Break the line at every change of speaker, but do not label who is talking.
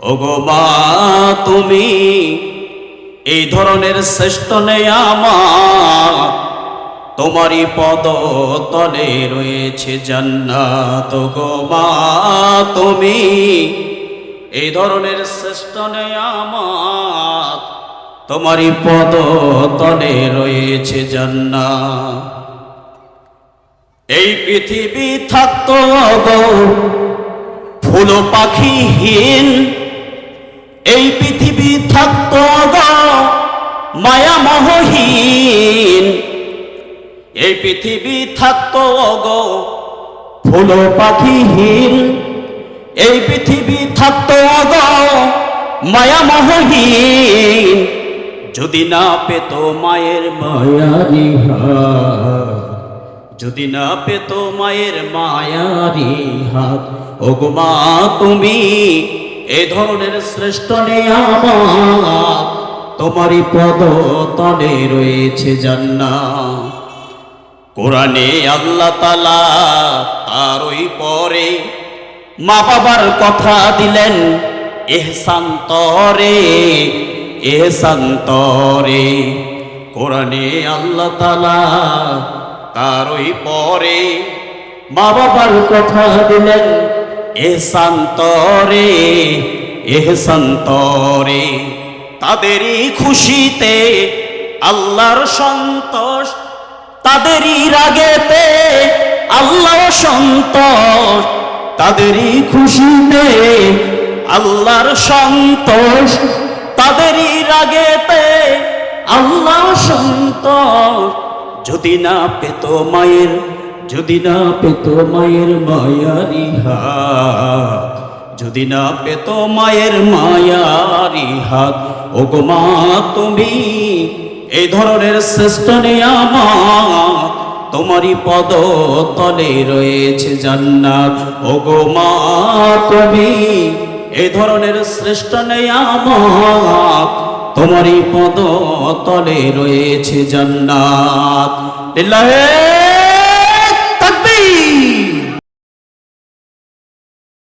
ওগো মা, তুমি এই ধরনের শ্রেষ্ঠ নেয়ামা। তোমারই পদ তলে রয়েছে জান্নাত। গো মা, তুমি এই ধরনের শ্রেষ্ঠ নেয়ামত তোমারই পদ তলে রয়েছে জান্নাত। এই পৃথিবী থাকতো গো ফুল পাখিহীন এই পৃথিবী থাকত গো মায়ামহীন এই পৃথিবী থাকতো ফুল পাখিহীন। এই পৃথিবী থাকতো গো মায়ামহীন যদি না পেত মায়ের মায়ারি যদি না পেত মায়ের মায়ারি হাত, ওগো মা তুমি এ ধরনের শ্রেষ্ঠ নিয়ামত তোমারই পদ তলে রয়েছে জান্নাত। কোরআনে আল্লাহ তালা তার ওই পরে মা বাবার কথা দিলেন এহসান তরে এহসান তরে। কোরআনে আল্লাহ তালা তার ওই পরে মা বাবার কথা দিলেন এহসান তরে এহসান তরে তাদেরই খুশিতে আল্লাহর সন্তোষ, তাদেরই রাগেতে আল্লাহ সন্তোষ, তাদেরই খুশিতে আল্লাহর সন্তোষ, তাদেরই রাগেতে আল্লাহ সন্তোষ। যদি না পেত মায়ের যদি না পেত মায়ের মায়ারি হাত, যদি না পেত মায়ের মায়ারি হাত ও মা তুমি এই ধরনের শ্রেষ্ঠ নিয়ামত তোমারই পদ তলে রয়েছে জান্নাত। ও মা তুমি এই ধরনের শ্রেষ্ঠ নিয়ামত তোমারই পদ তলে রয়েছে জান্নাত।